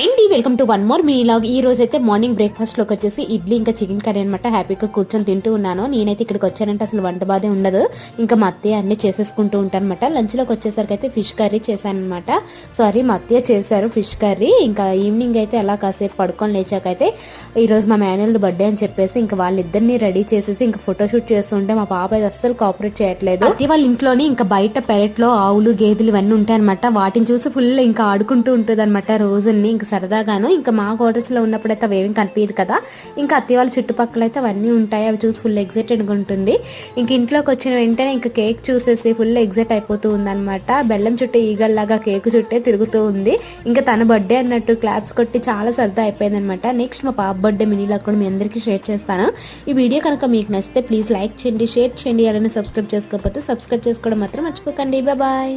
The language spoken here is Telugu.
అండి వెల్కమ్ టు వన్ మోర్ మీ లాగ్ ఈ రోజు అయితే మార్నింగ్ బ్రేక్ఫాస్ట్లోకి వచ్చేసి ఇడ్లీ ఇంకా చికెన్ కర్రీ అనమాట హ్యాపీగా కూర్చొని తింటూ ఉన్నాను. నేనైతే ఇక్కడికి వచ్చానంటే అసలు వంట బాధే ఉండదు. ఇంకా మా అత్తయ్య అన్ని చేసేసుకుంటూ ఉంటాను అనమాట లంచ్లోకి వచ్చేసరికి అయితే ఫిష్ కర్రీ చేశాను అనమాట సారీ మా అత్తయ్య చేశారు ఫిష్ కర్రీ ఇంకా ఈవినింగ్ అయితే అలా కాసేపు పడుకొని లేచాకైతే ఈరోజు మా మేనల్ బర్త్డే అని చెప్పేసి ఇంకా వాళ్ళిద్దరిని రెడీ చేసేసి ఇంకా ఫోటోషూట్ చేస్తుంటే మా పాప అయితే అస్సలు కోఆపరేట్ చేయట్లేదు. అత్తయ్య వాళ్ళ ఇంట్లోనే ఇంకా బయట పెరట్లో ఆవులు గేదెలు ఇవన్నీ ఉంటాయన్నమాట. వాటిని చూసి ఫుల్ ఇంకా ఆడుకుంటూ ఉంటుంది అనమాట రోజుని ఇంకా సరదాగాను. ఇంకా మా క్వార్టర్స్లో ఉన్నప్పుడైతే అవి ఏమీ కనిపించదు కదా. ఇంకా అత్తయ్య వాళ్ళ చుట్టుపక్కల అయితే అవన్నీ ఉంటాయి. అవి చూసి ఫుల్ ఎగ్జైటెడ్గా ఉంటుంది. ఇంక ఇంట్లోకి వచ్చిన వెంటనే ఇంకా కేక్ చూసేసి ఫుల్ ఎగ్జైట్ అయిపోతూ ఉందన్నమాట. బెల్లం చుట్టూ ఈగల్లాగా కేక్ చుట్టే తిరుగుతూ ఉంది. ఇంకా తన బర్త్డే అన్నట్టు క్లాప్స్ కొట్టి చాలా సరదా అయిపోయింది అనమాట నెక్స్ట్ మా పాప బర్త్డే మినీలా కూడా మీ అందరికీ షేర్ చేస్తాను. ఈ వీడియో కనుక మీకు నచ్చితే ప్లీజ్ లైక్ చేయండి షేర్ చేయండి. అలానే సబ్స్క్రైబ్ చేసుకోకపోతే సబ్స్క్రైబ్ చేసుకోవడం మాత్రం మర్చిపోకండి. బాయ్